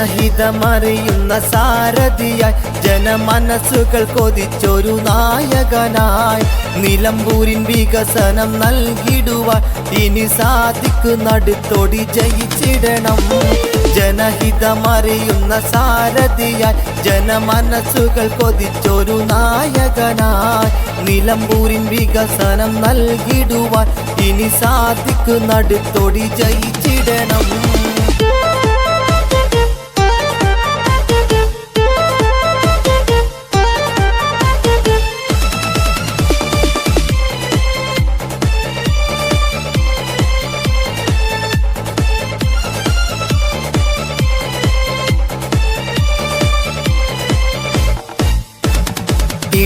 ജനഹിതമറിയുന്ന സാരഥിയായി ജനമനസ്സുകൾ കൊതിച്ചൊരു നായകനായി നിലമ്പൂരിൻ വികസനം നൽകിടുവാൻ ഇനി സാധിക്കുന്നടുത്തൊടി ജയിച്ചിടണം. ജനഹിതമറിയുന്ന സാരഥിയായി ജനമനസ്സുകൾ കൊതിച്ചൊരു നായകനായി നിലമ്പൂരിൻ വികസനം നൽകിടുവാൻ ഇനി സാധിക്കുന്നടുത്തൊടി ജയിച്ചിടണം.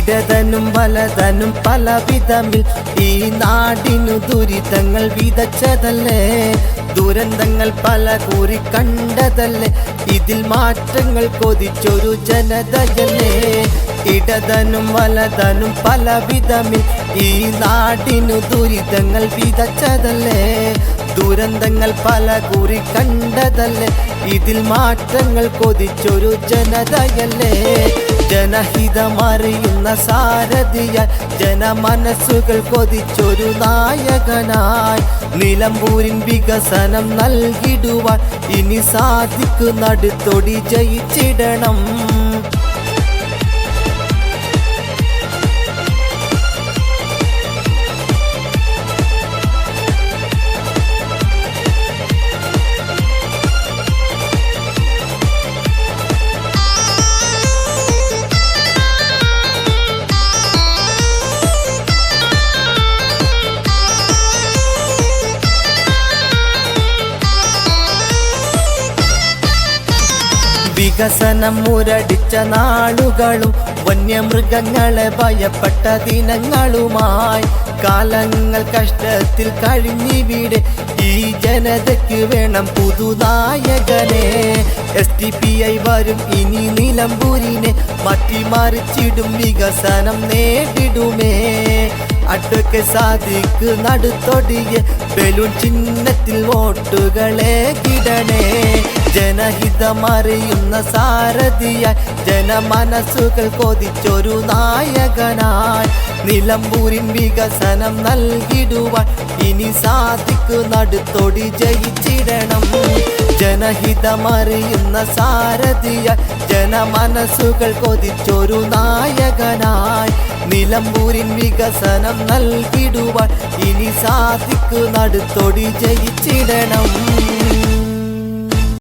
ഇടതനും വലതനും പലവിധമിൽ ഈ നാടിനു ദുരിതങ്ങൾ വിതച്ചതല്ലേ? ദുരന്തങ്ങൾ പല കൂറി കണ്ടതല്ലേ? ഇതിൽ മാറ്റങ്ങൾ കൊതിച്ചൊരു ജനതയല്ലേ? ഇടതനും വലതനും പലവിധമിൽ ഈ നാടിനു ദുരിതങ്ങൾ വിതച്ചതല്ലേ? ദുരന്തങ്ങൾ പല കൂറി കണ്ടതല്ലേ? ഇതിൽ മാറ്റങ്ങൾ കൊതിച്ചൊരു ജനതയല്ലേ? ജനഹിതമറിയുന്ന സാരഥിയ ജനമനസ്സുകൾ കൊതിച്ചൊരു നായകനായി നിലമ്പൂരിൻ വികസനം നൽകിടുവാൻ ഇനി സാധിക്കുന്നടുത്തൊടി ജയിച്ചിടണം. വികസനം മുരടിച്ച നാളുകളും വന്യമൃഗങ്ങളെ ഭയപ്പെട്ട ദിനങ്ങളുമായി. കാലങ്ങൾ കഷ്ടത്തിൽ കഴിഞ്ഞിവിടെ ഈ ജനതയ്ക്ക് വേണം പുതുനായകനെ. എസ് ടി പി ഐ വരും ഇനി നിലമ്പൂരിനെ മാറ്റിമറിച്ചിടും വികസനം നേടിടുമേ. അടുക്ക സാധിക്ക് നടുത്തൊടിയെ ബലൂൺ ചിഹ്നത്തിൽ വോട്ടുകളെ കിടണേ. ജനഹിതമറിയുന്ന സാരഥിയായി ജനമനസ്സുകൾ കൊതിച്ചൊരു നായകനായി നിലമ്പൂരിൻ വികസനം നൽകിടുവാൻ ഇനി സാധിക്കു നടുത്തൊടി ജയിച്ചിടണം. ജനഹിതമറിയുന്ന സാരഥിയ ജനമനസ്സുകൾ കൊതിച്ചൊരു നായകനായി നിലമ്പൂരിൻ വികസനം നൽകിടുവാൻ ഇനി സാധിക്കു നടുത്തൊടി ജയിച്ചിടണം.